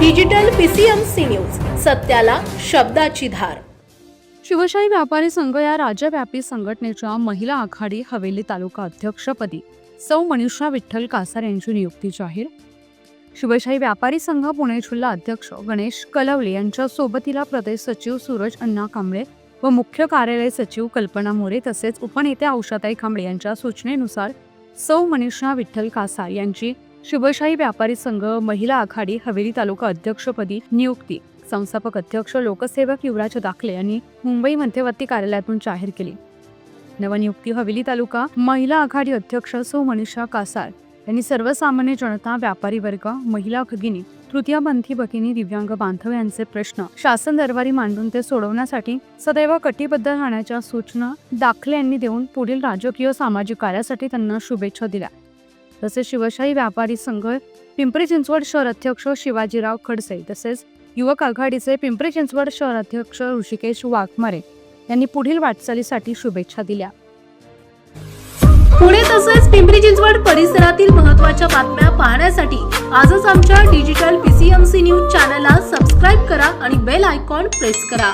Digital PCMC news सत्याला शब्दाची धार. शिवशाही व्यापारी संघ या राज्यव्यापी संघटनेच्या महिला आघाडी हवेली तालुका अध्यक्षपदी सौ मनीषा विठ्ठल कासार यांची नियुक्ती जाहीर. शिवशाही व्यापारी संघ पुणे जिल्हा अध्यक्ष गणेश कलवले यांच्या सोबतीला प्रदेश सचिव सूरज अण्णा कांबळे व मुख्य कार्यालय सचिव कल्पना मोरे तसेच उपनेत्या औषाताई कांबळे यांच्या सूचनेनुसार सौ मनीषा विठ्ठल कासार यांची शिवशाही व्यापारी संघ महिला आघाडी हवेली तालुका अध्यक्षपदी नियुक्ती. संस्थापक अध्यक्ष लोकसेवक युवराज दाखले यांनी मुंबई मध्यवर्ती कार्यालयातून जाहीर केली. नवनियुक्ती हवेली तालुका महिला आघाडी अध्यक्ष सौ मनीषा कासार यांनी सर्वसामान्य जनता व्यापारी वर्ग महिला भगिनी तृतीयपंथी भगिनी दिव्यांग बांधव यांचे प्रश्न शासन दरबारी मांडून ते सोडवण्यासाठी सदैव कटिबद्ध राहण्याच्या सूचना दाखले यांनी देऊन पुढील राजकीय सामाजिक कार्यासाठी त्यांना शुभेच्छा दिल्या. तसेच शिवशाही व्यापारी संघ पिंपरी चिंचवड शहर अध्यक्ष शिवाजीराव खडसे तसेच युवक आघाडीचे पिंपरी चिंचवड शहर अध्यक्ष ऋषिकेश वाघमारे यांनी पुढील वाटचालीसाठी शुभेच्छा दिल्या. पुणे तसेच पिंपरी चिंचवड परिसरातील महत्त्वाच्या बातम्या पाहण्यासाठी आजच आमच्या डिजिटल पीसीएमसी न्यूज चॅनलला सबस्क्राईब करा आणि बेल आयकॉन प्रेस करा.